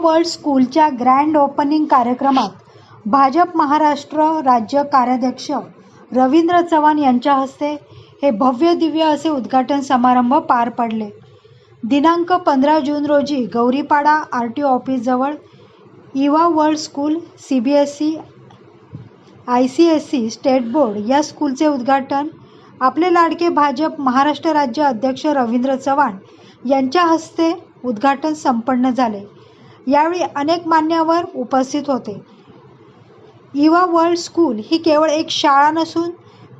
World स्कूलच्या grand opening कार्यक्रमात भाजप महाराष्ट्र राज्य कार्याध्यक्ष रवींद्र चव्हाण यांच्या हस्ते हे भव्य दिव्य असे उद्घाटन समारंभ पार पडले. दिनांक पंधरा जून रोजी Gauripada R T O ऑफिसजवळ Eva world school C B S C I C S C state board या स्कूलचे उद्घाटन आपले लाडके भाजप महाराष्ट्र राज्य अध्यक्ष रवींद्र चव्हाण यांच्या हस्ते उद्घाटन संपन्न झाले. यावेळी अनेक मान्यवर उपस्थित होते. इवा वर्ल्ड स्कूल ही केवळ एक शाळा नसून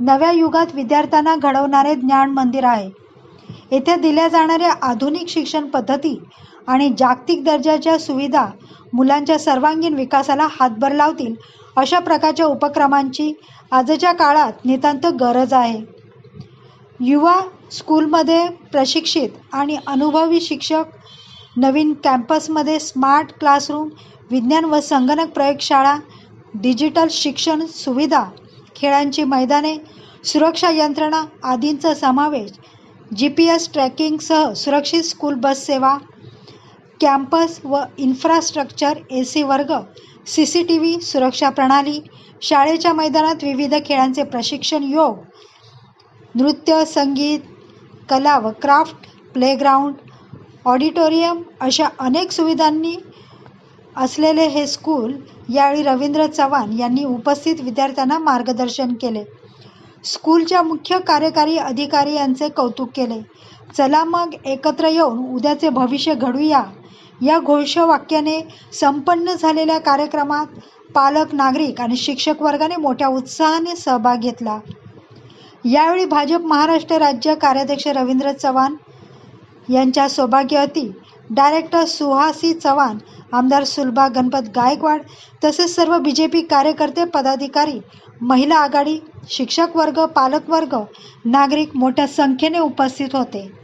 नव्या युगात विद्यार्थ्यांना घडवणारे ज्ञान मंदिर आहे. येथे दिल्या जाणाऱ्या आधुनिक शिक्षण पद्धती आणि जागतिक दर्जाच्या सुविधा मुलांच्या सर्वांगीण विकासाला हातभार लावतील अशा प्रकारच्या उपक्रमांची आजच्या काळात नितांत गरज आहे. युवा स्कूलमध्ये प्रशिक्षित आणि अनुभवी शिक्षक नवीन कॅम्पसमध्ये स्मार्ट क्लासरूम विज्ञान व संगणक प्रयोगशाळा डिजिटल शिक्षण सुविधा खेळांची मैदाने सुरक्षा यंत्रणा आदींचा समावेश जी पी एस ट्रॅकिंगसह सुरक्षित स्कूल बस सेवा कॅम्पस व इन्फ्रास्ट्रक्चर ए सी वर्ग सी सी टी व्ही सुरक्षा प्रणाली शाळेच्या मैदानात विविध खेळांचे प्रशिक्षण योग नृत्य संगीत कला व क्राफ्ट प्लेग्राऊंड ऑडिटोरियम अशा अनेक सुविधांनी असलेले हे स्कूल यावेळी रवींद्र चव्हाण यांनी उपस्थित विद्यार्थ्यांना मार्गदर्शन केले. स्कूलच्या मुख्य कार्यकारी अधिकारी यांचे कौतुक केले. चला मग एकत्र येऊन उद्याचे भविष्य घडूया. या घोषवाक्याने संपन्न झालेल्या कार्यक्रमात पालक नागरिक आणि शिक्षक वर्गाने मोठ्या उत्साहाने सहभाग घेतला. यावेळी भाजप महाराष्ट्र राज्य कार्याध्यक्ष रवींद्र चव्हाण यांच्या सौभाग्यवती डायरेक्टर सुहासी चव्हाण आमदार सुलभा गणपत गायकवाड तसेच सर्व बी जे पी कार्यकर्ते पदाधिकारी महिला आघाडी शिक्षक वर्ग पालक वर्ग नागरिक मोठ्या संख्येने उपस्थित होते.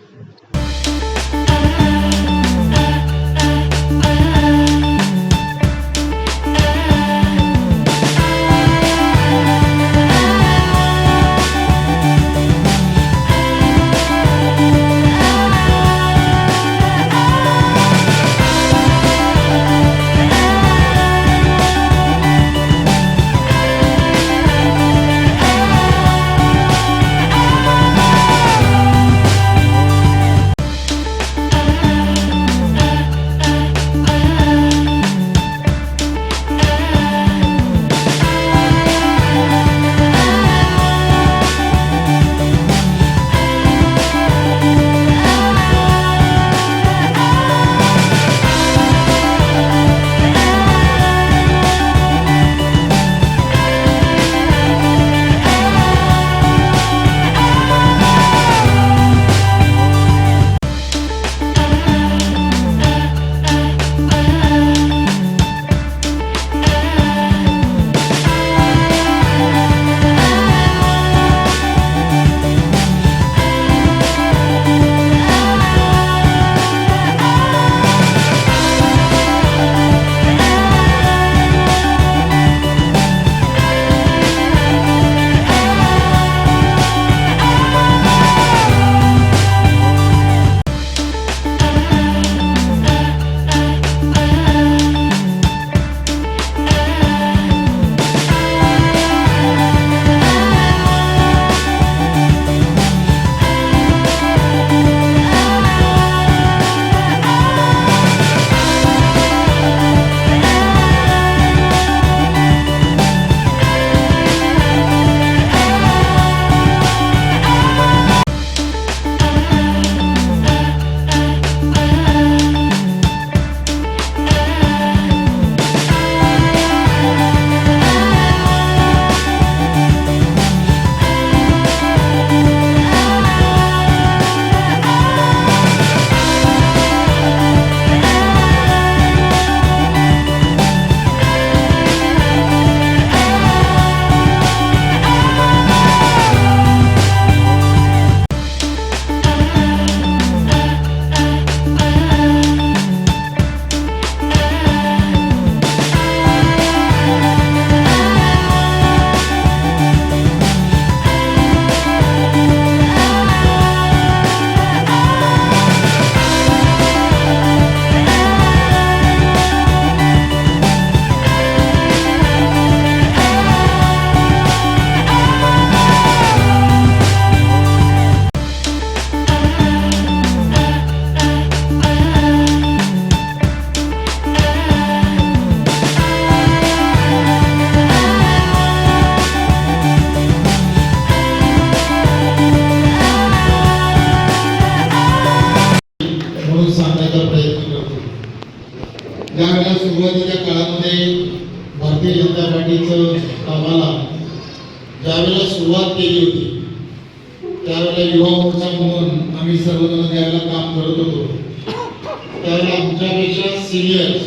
त्यावेळेला आमच्यापेक्षा सिनियर्स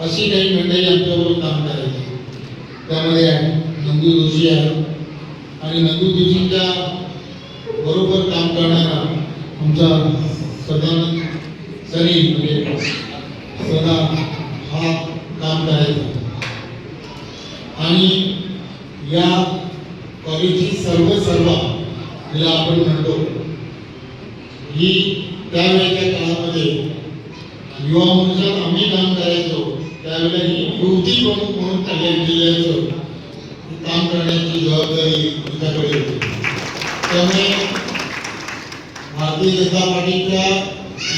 अशी काही मंडळी आमच्याबरोबर काम करायची त्यामध्ये नंदू जोशी आहे आणि नंदू जोशींच्या बरोबर काम करणारा आमचा सदानंद सनी म्हणजे सदा हा काम करायचा. आणि या कॉलेजची सर्व सर्व जिला आपण म्हणतो ही त्यावेळेच्या काळामध्ये युवा मोर्चात आम्ही काम करायचो. त्यावेळेला युवती प्रमुख म्हणून कल्याण जिल्ह्याचं काम करण्याची जबाबदारी तुझ्याकडे होती. त्यामुळे भारतीय जनता पार्टीच्या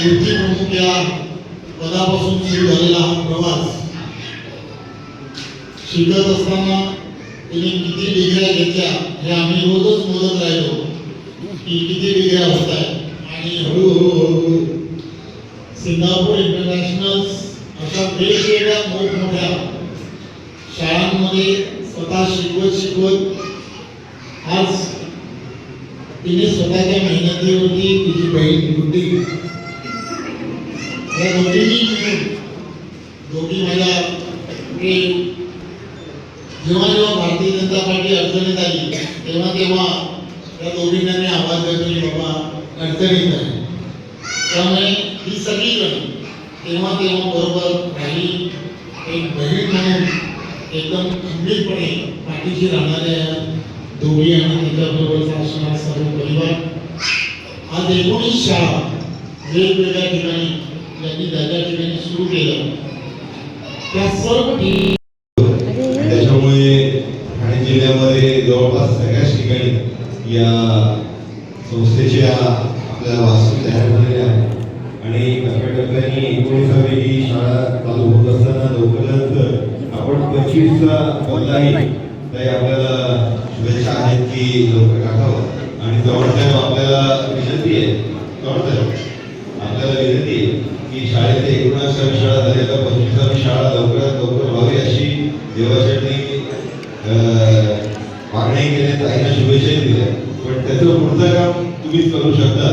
युवती प्रमुख या पदापासून सुरू झालेला हा प्रवास शिकत असताना तिने किती डिग्र्या घेतल्या हे आम्ही रोजच मोजत राहिलो की किती डिग्र्या होत आहेत आणि हळूहळू हळूहळू सिंगापूर इंटरनॅशनल अशा वेगवेगळ्या मोठमोठ्या शाळांमध्ये स्वतः शिकवत शिकवत आज तिने स्वतःच्या मेहनतीवरती तिची बहीण गुड्डी या दोघींनी मिळून दोघी माझ्या जेव्हा जेव्हा भारतीय जनता पार्टी अडचणीत आली तेव्हा तेव्हा त्या दोघींना मी आवाज देतो की बाबा अडचणीत आहे. सगळीजण तेव्हा तेव्हा बरोबर राहिली एक बहीण म्हणून एकदम खंबीरपणे पाठीशी राहणाऱ्या दोघी आणि त्यांच्याबरोबरचा असणारा सर्व परिवार आज एकोणीस शाळा वेगवेगळ्या ठिकाणी ज्यांनी ज्या ठिकाणी सुरू केलं. त्या सर्व ठिकाणी त्याच्यामुळे ठाणे जिल्ह्यामध्ये जवळपास सगळ्याच ठिकाणी या संस्थेच्या आपल्या वास्तू तयार झालेल्या आहे आणि टप्प्याटप्प्याने एकोणीसावी ही शाळा चालू होत असताना लवकरच आपण पंचवीसचा काही आपल्याला शुभेच्छा आहेत की लवकर टाकावं आणि जवळसाहेब आपल्याला विनंती आहे जवळसाहेब आपल्याला विनंती आहे की शाळेत एकोणासावी शाळा झाली आता पंचवीसावी शाळा लवकरात लवकर व्हावी अशी देवासाठी मागणी केली ताईंना शुभेच्छा दिल्या. पण त्याचं पुढचं काम तुम्हीच करू शकता.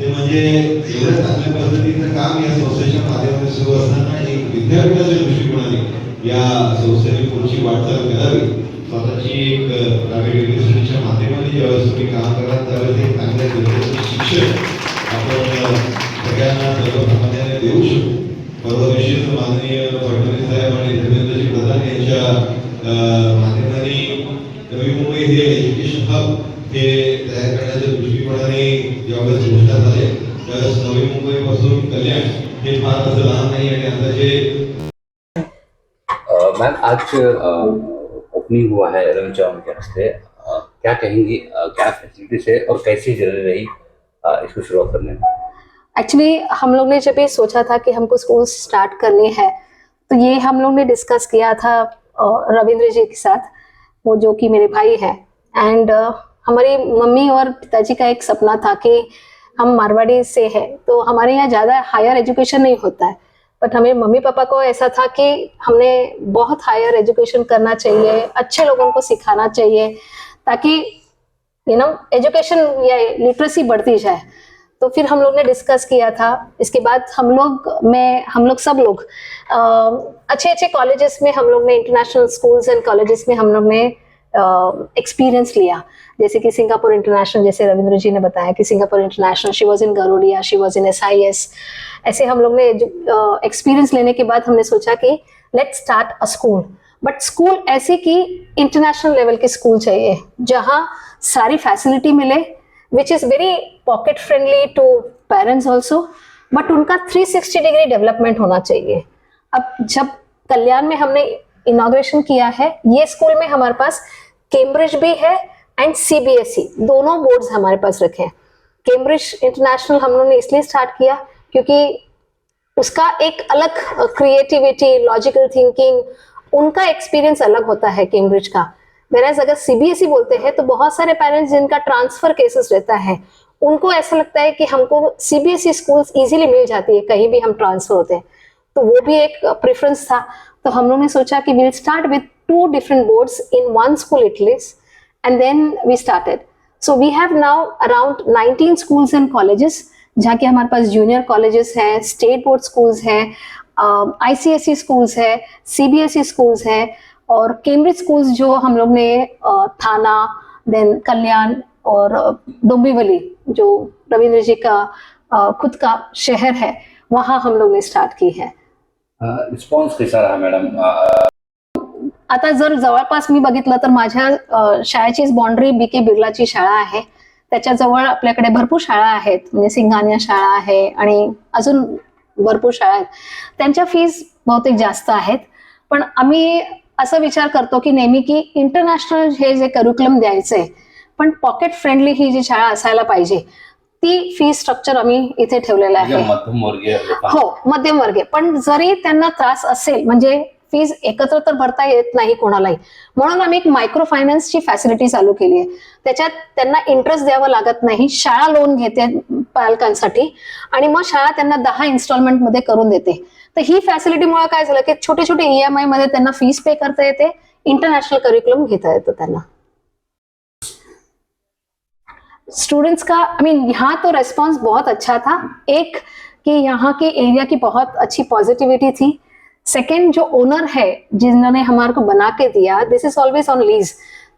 ते म्हणजे एवढ्या चांगल्या पद्धतीचं काम या संस्थेच्या माध्यमातून सुरू असताना एक विद्यापीठाच्या दृष्टिकोनाने या संस्थेने पुढची वाटचाल करावी. स्वतःची एक प्रायव्हेट युनिव्हर्सिटीच्या माध्यमाने ज्यावेळेस तुम्ही काम कराल त्यावेळेस एक चांगल्या दर्जाचं शिक्षण आपण सगळ्यांना सर्वसामान्याने देऊ शकू. परवा दिवशीच माननीय फडणवीस साहेब आणि धर्मेंद्रजी प्रधान यांच्या माध्यमाने नवी मुंबई हे एज्युकेशन हब हे तयार करण्याच्या दृष्टिकोनाने ज्यावेळेस घोषणा झाले त्यावेळेस नवी मुंबईपासून कल्याण हे फार असं लहान नाही आणि आता जे मैम आज ओपनिंग हुआ है रवि चौहान के हस्ते अ, क्या कहेंगी क्या फैसिलिटीज़ है और कैसी ज़रूरी रही इसको शुरुआत करने में? एक्चुअली हम लोग ने जब ये सोचा था कि हमको स्कूल स्टार्ट करनी है तो ये हम लोग ने डिस्कस किया था रविंद्र जी के साथ वो जो कि मेरे भाई हैं। एंड हमारी मम्मी और पिताजी का एक सपना था कि हम मारवाड़ी से हैं तो हमारे यहाँ ज़्यादा हायर एजुकेशन नहीं होता है। बट हमें मम्मी पापा को ऐसा था कि हमने बहुत हायर एजुकेशन करना चाहिए, अच्छे लोगों को सिखाना चाहिए, ताकि यू नो एजुकेशन या लिटरेसी बढ़ती जाए। तो फिर हम लोग ने डिस्कस किया था। इसके बाद हम लोग मैं, हम लोग सब लोग अच्छे अच्छे कॉलेजेस में हम लोग ने इंटरनेशनल स्कूल्स एंड कॉलेजेस में हम लोग ने एक्सपीरियंस लिया। जैसे कि सिंगापुर इंटरनेशनल जैसे रविंद्र जी ने बताया कि Singapore international she was in Garodia she was in S I S ऐसे हम लोग ने एक्सपीरियंस लेने के बाद हमने सोचा कि let start a school but school ऐसे कि इंटरनेशनल लेवल के स्कूल चाहिए, जहाँ सारी फैसिलिटी मिले which is very pocket friendly to parents also but उनका 360 डिग्री डेवलपमेंट होना चाहिए। अब जब कल्याण में हमने इनाग्रेशन किया है, ये स्कूल में हमारे पास कैम्ब्रिज भी है एंड सीबीएसई E, दोनों बोर्ड्स हमारे पास रखे हैं। कैम्ब्रिज इंटरनेशनल हम लोगों ने इसलिए स्टार्ट किया क्योंकि उसका एक अलग क्रिएटिविटी लॉजिकल थिंकिंग उनका एक्सपीरियंस अलग होता है कैम्ब्रिज का। वेराज अगर सीबीएसई E बोलते हैं तो बहुत सारे पेरेंट्स जिनका ट्रांसफ़र केसेस रहता है उनको ऐसा लगता है कि हमको सीबीएसई स्कूल्स इजीली मिल जाती है कहीं भी हम ट्रांसफ़र होते हैं। तो वो भी एक प्रेफरेंस था। तो हम लोग ने सोचा कि will start with two different boards in one school at least and then we started. So we have now around 19 schools and colleges जहाँ के हमारे पास जूनियर कॉलेजेस हैं स्टेट बोर्ड स्कूल्स हैं आईसीएसई स्कूल्स है सीबीएसई स्कूल्स है, और Cambridge schools जो हम लोग ने थाना देन कल्याण और डोंबिवली जो रविंद्र जी का खुद का शहर है, वहाँ हम लोग ने स्टार्ट की है। रिस्पॉन्स कैसा रहा मॅडम आता जर जवळपास मी बघितलं तर माझ्या शाळेचीच बाउंड्री बी के बिर्लाची शाळा आहे. त्याच्याजवळ आपल्याकडे भरपूर शाळा आहेत. म्हणजे सिंगानिया शाळा आहे आणि अजून भरपूर शाळा आहेत. त्यांच्या फीज बहुतेक जास्त आहेत. पण आम्ही असा विचार करतो की नेहमी की इंटरनॅशनल हे जे करिक्युलम द्यायचंय पण पॉकेट फ्रेंडली ही जी शाळा असायला पाहिजे ती फी स्ट्रक्चर आम्ही इथे ठेवलेलं आहे. म्हणजे लोकांना. हो मध्यमवर्गीय. पण जरी त्यांना त्रास असेल म्हणजे फीज एकत्र तर भरता येत नाही कोणालाही. म्हणून आम्ही एक मायक्रो फायनान्सची फॅसिलिटी चालू केली आहे. त्याच्यात त्यांना इंटरेस्ट द्यावं लागत नाही. शाळा लोन घेते पालकांसाठी आणि मग शाळा त्यांना दहा इन्स्टॉलमेंटमध्ये करून देते. तर ही फॅसिलिटीमुळे काय झालं की छोटे छोटे ईएमआयमध्ये त्यांना फीस पे करता येते. इंटरनॅशनल करिक्युलम घेता येतं त्यांना. स्टूडेंट्स का आई मीन यहाँ तो रेस्पॉन्स बहुत अच्छा था. एक कि यहाँ के एरिया की बहुत अच्छी पॉजिटिविटी थी. सेकंड जो ओनर है, जिन्होंने हमारे को बना के दिया this is always on lease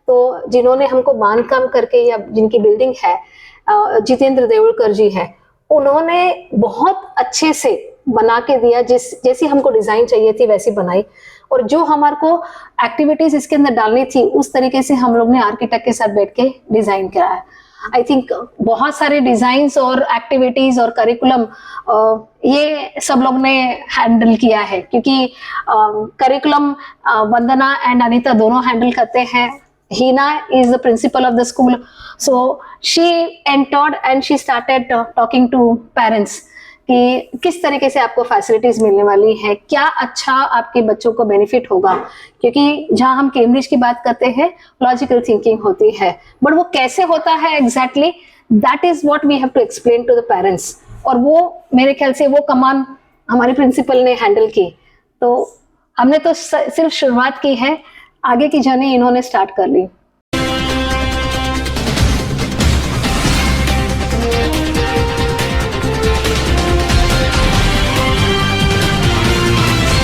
तो जिन्होंने हमको बांधकाम करके या जिनकी बिल्डिंग है जितेंद्र देवलकर जी है, उन्होंने बहुत अच्छे से बना के दिया, जिस, जैसी हमको डिज़ाइन चाहिए थी, वैसी बनाई। और जो हमारे को एक्टिविटीज़ इसके अंदर डालनी थी, उस तरीके से हम लोग ने आर्किटेक्ट के साथ बैठ के डिज़ाइन कराया। आई थिंक बहुत सारे डिजाइन्स और एक्टिविटीज और करिकुलम ये सब लोग ने हैंडल किया है। क्योंकि करिकुलम वंदना एंड अनिता दोनों हैंडल करते हैं। Heena is the principal of the school. So she entered and she started uh, talking to parents. कि किस तरीके से आपको फैसिलिटीज़ मिलने वाली है? क्या अच्छा आपके बच्चों को बेनिफिट होगा? क्योंकि जहाँ हम कैम्ब्रिज की बात करते हैं लॉजिकल थिंकिंग होती है। बट वो कैसे होता है exactly that is what we have to explain to the parents और वो, मेरे ख्याल से वो कमान हमारे प्रिंसिपल ने हैंडल की। तो हमने तो सिर्फ़ शुरुआत की है, आगे की जर्नी इन्होंने स्टार्ट कर ली।